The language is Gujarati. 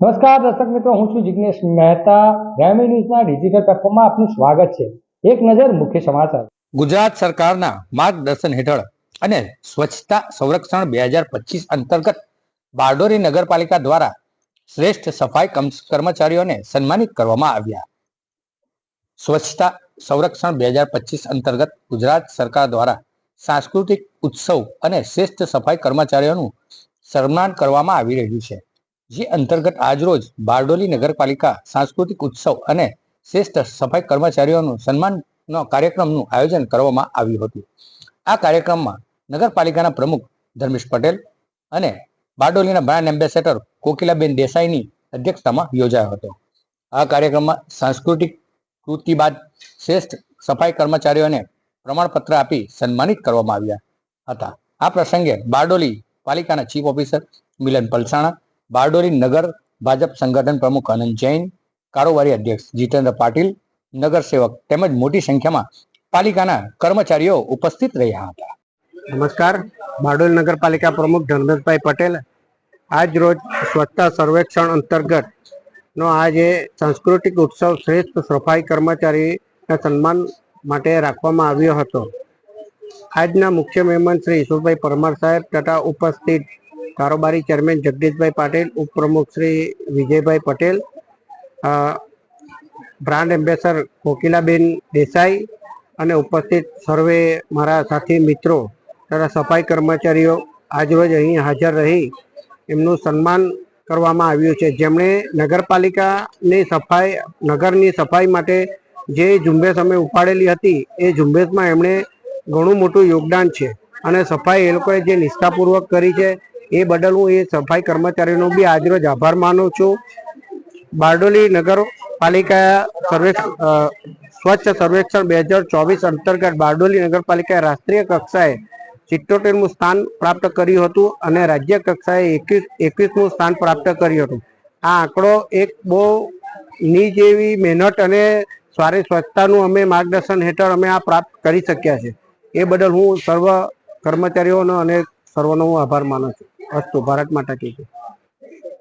નમસ્કાર દર્શક મિત્રો, હું છું જિગ્નેશ મહેતા. ગ્રામી ન્યૂઝના ડિજિટલ પ્લેટફોર્મમાં આપનું સ્વાગત છે. એક નજર મુખ્ય સમાચાર. ગુજરાત સરકારના માર્ગદર્શન હેઠળ અને સ્વચ્છતા સંરક્ષણ બે હજાર પચીસ અંતર્ગત બારડોરી નગરપાલિકા દ્વારા શ્રેષ્ઠ સફાઈ કર્મચારીઓને સન્માનિત કરવામાં આવ્યા. સ્વચ્છતા સંરક્ષણ બે હજાર પચીસ અંતર્ગત ગુજરાત સરકાર દ્વારા સાંસ્કૃતિક ઉત્સવ અને શ્રેષ્ઠ સફાઈ કર્મચારીઓનું સન્માન કરવામાં આવી રહ્યું છે. જે અંતર્ગત આજરોજ બારડોલી નગરપાલિકા સાંસ્કૃતિક ઉત્સવ અને શ્રેષ્ઠ સફાઈ કર્મચારીઓનું સન્માનનો કાર્યક્રમનું આયોજન કરવામાં આવ્યું હતું. આ કાર્યક્રમમાં નગરપાલિકાના પ્રમુખ ધર્મેશ પટેલ અને બારડોલીના બ્રાન્ડ એમ્બેસેડર કોકિલાબેન દેસાઈની અધ્યક્ષતામાં યોજાયો હતો. આ કાર્યક્રમમાં સાંસ્કૃતિક કૃતિ બાદ શ્રેષ્ઠ સફાઈ કર્મચારીઓને પ્રમાણપત્ર આપી સન્માનિત કરવામાં આવ્યા હતા. આ પ્રસંગે બારડોલી પાલિકાના ચીફ ઓફિસર મિલન પલસાણા બારડોલી નગર ભાજપ સંગઠન પ્રમુખ આનંદ જૈન, કારોબારી અધ્યક્ષ જીતેન્દ્ર પાટીલ, નગર સેવક તેમજ મોટી સંખ્યામાં પાલિકાના કર્મચારીઓ ઉપસ્થિત રહ્યા હતા. નમસ્કાર. બારડોલી નગરપાલિકા પ્રમુખ ધર્મેશભાઈ પટેલ આજ રોજ સ્વચ્છતા સર્વેક્ષણ અંતર્ગત નો આજે સાંસ્કૃતિક ઉત્સવ શ્રેષ્ઠ સફાઈ કર્મચારીના સન્માન માટે રાખવામાં આવ્યો હતો. આજના મુખ્ય મહેમાન શ્રી ઈશ્વરભાઈ પરમાર સાહેબ તથા ઉપસ્થિત કારોબારી ચેરમેન જગદીશભાઈ પાટીલ, ઉપપ્રમુખ શ્રી વિજયભાઈ પટેલ બ્રાન્ડ એમ્બેસર કોકિલાબેન દેસાઈ અને ઉપસ્થિત સર્વે મારા સાથી મિત્રો તથા સફાઈ કર્મચારીઓ આજરોજ અહીં હાજર રહી એમનું સન્માન કરવામાં આવ્યું છે. જેમણે નગરપાલિકાની સફાઈ, નગરની સફાઈ માટે જે ઝુંબેશ અમે ઉપાડેલી હતી, એ ઝુંબેશમાં એમણે ઘણું મોટું યોગદાન છે. અને સફાઈ એ લોકોએ જે નિષ્ઠાપૂર્વક કરી છે એ બદલ હું એ સફાઈ કર્મચારીનો બી આજરોજ આભાર માનું છું. બારડોલી નગરપાલિકા સર્વે સ્વચ્છ સર્વેક્ષણ બે હજાર ચોવીસ અંતર્ગત બારડોલી નગરપાલિકાએ રાષ્ટ્રીય કક્ષાએ સિત્તોતેરમું સ્થાન પ્રાપ્ત કર્યું હતું અને રાજ્ય કક્ષાએ એકવીસ, એકવીસમું સ્થાન પ્રાપ્ત કર્યું હતું. આ આંકડો એક બહુ ની જેવી મહેનત અને સારી સ્વચ્છતાનું અમે માર્ગદર્શન હેઠળ અમે આ પ્રાપ્ત કરી શક્યા છે. એ બદલ હું સર્વ કર્મચારીઓનો અને સર્વનો હું આભાર માનું છું. અસ્તુ ભારત માતા કી.